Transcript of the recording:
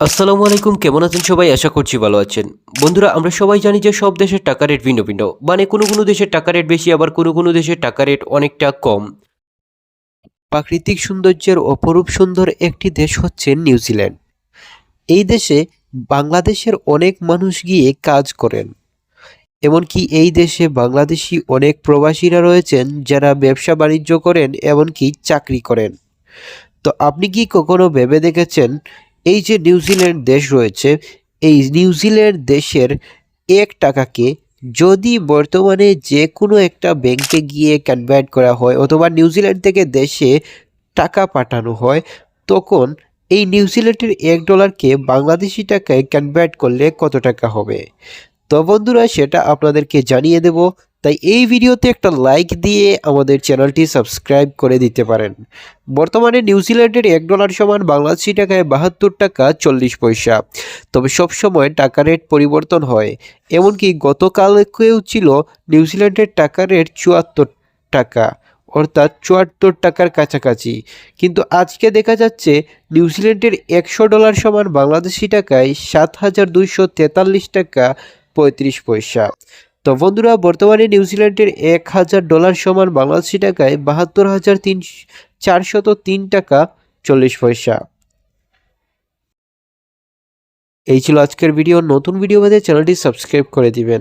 আসসালামু আলাইকুম, কেমন আছেন সবাই? আশা করছি ভালো আছেন। বন্ধুরা, আমরা সবাই জানি যে সব দেশের টাকা রেট ভিন্ন ভিন্ন। মানে কোনো কোনো দেশের টাকা রেট বেশি, আবার কোনো কোনো দেশের টাকা রেট অনেকটা কম। প্রাকৃতিক সৌন্দর্যের অপরূপ সুন্দর একটি দেশ হচ্ছে নিউজিল্যান্ড। এই দেশে বাংলাদেশের অনেক মানুষ গিয়ে কাজ করেন। এমনকি এই দেশে বাংলাদেশি অনেক প্রবাসীরা রয়েছেন যারা ব্যবসা বাণিজ্য করেন, এমনকি চাকরি করেন। তো আপনি কি কখনো ভেবে দেখেছেন এই যে নিউজিল্যান্ড দেশ রয়েছে, এই নিউজিল্যান্ড দেশের এক টাকাকে যদি বর্তমানে যে কোনো একটা ব্যাংকে গিয়ে কনভার্ট করা হয় অথবা নিউজিল্যান্ড থেকে দেশে টাকা পাঠানো হয়, তখন এই নিউজিল্যান্ডের এক ডলারকে বাংলাদেশি টাকায় কনভার্ট করলে কত টাকা হবে? তো বন্ধুরা, সেটা আপনাদেরকে জানিয়ে দেব। তাই এই ভিডিওতে একটা লাইক দিয়ে আমাদের চ্যানেলটি সাবস্ক্রাইব করে দিতে পারেন। বর্তমানে নিউজিল্যান্ডের এক ডলার সমান বাংলাদেশি টাকায় বাহাত্তর টাকা চল্লিশ পয়সা। তবে সবসময় টাকা রেট পরিবর্তন হয়। এমনকি গতকালকেও ছিল নিউজিল্যান্ডের টাকা রেট চুয়াত্তর টাকা, অর্থাৎ চুয়াত্তর টাকার কাছাকাছি। কিন্তু আজকে দেখা যাচ্ছে নিউজিল্যান্ডের একশো ডলার সমান বাংলাদেশি টাকায় সাত হাজার দুইশো তেতাল্লিশ টাকা পঁয়ত্রিশ পয়সা। তো বন্ধুরা, বর্তমানে নিউজিল্যান্ডের এক হাজার ডলার সমান বাংলাদেশি টাকায় বাহাত্তর হাজার তিন চারশত তিন টাকা চল্লিশ পয়সা। এই ছিল আজকের ভিডিও। নতুন ভিডিও পেতে চ্যানেলটি সাবস্ক্রাইব করে দিবেন।